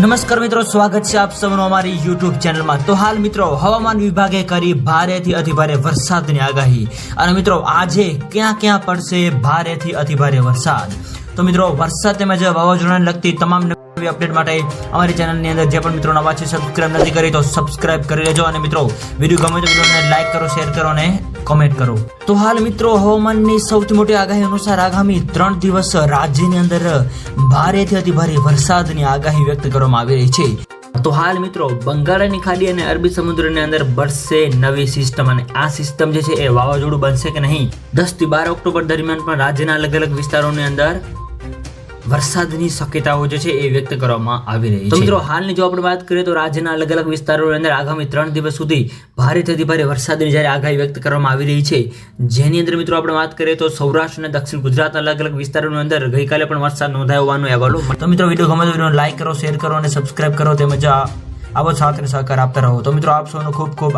નમસ્કાર મિત્રો, સ્વાગત છે આપ સૌનું અમારી યુટ્યુબ ચેનલમાં. તો હાલ મિત્રો, હવામાન વિભાગે કરી ભારેથી અતિભારે વરસાદની આગાહી. અને મિત્રો, આજે ક્યાં ક્યાં પડશે ભારેથી અતિભારે વરસાદ? તો મિત્રો, વરસાદ તેમજ વાવાઝોડાને લગતી તમામ નવી અપડેટ માટે અમારી ચેનલની અંદર જે પણ મિત્રો નવા છે સબસ્ક્રાઇબ નથી કરી તો સબસ્ક્રાઇબ કરી લેજો. અને મિત્રો વીડિયો ગમે તો વિડીયોને લાઈક કરો શેર કરો અને કોમેન્ટ કરો. તો હાલ મિત્રો, હવામાનની સૌથી મોટી આગાહી અનુસાર આગામી ત્રણ દિવસ રાજ્યની અંદર ભારેથી અતિ ભારે વરસાદની આગાહી વ્યક્ત કરવામાં આવી રહી છે. તો હાલ મિત્રો, બંગાળની ખાડી અને અરબી સમુદ્રની અંદર બરસે નવી સિસ્ટમ અને આ સિસ્ટમ જે છે એ વાવાઝોડું બનશે કે નહીં? દસથી બાર ઓક્ટોબર દરમિયાન પણ રાજ્યના અલગ અલગ વિસ્તારોની અંદર વરસાદની શક્યતાઓ જે છે એ વ્યક્ત કરવામાં આવી રહી છે. મિત્રો હાલની જો આપણે વાત કરીએ તો રાજ્યના અલગ અલગ વિસ્તારોની અંદર આગામી ત્રણ દિવસ સુધી ભારેથી ભારે વરસાદની જ્યારે આગાહી વ્યક્ત કરવામાં આવી રહી છે. જેની અંદર મિત્રો આપણે વાત કરીએ તો સૌરાષ્ટ્ર અને દક્ષિણ ગુજરાત અલગ અલગ વિસ્તારોની અંદર ગઈકાલે પણ વરસાદ નોંધાયો હોવાનો અહેવાલો તો મિત્રો વીડિયો ગમે તો વીડિયો લાઈક કરો શેર કરો અને સબસ્ક્રાઇબ કરો તેમજ આવો સાથ સહકાર આપતા રહો. તો મિત્રો આપ સૌનો ખૂબ ખૂબ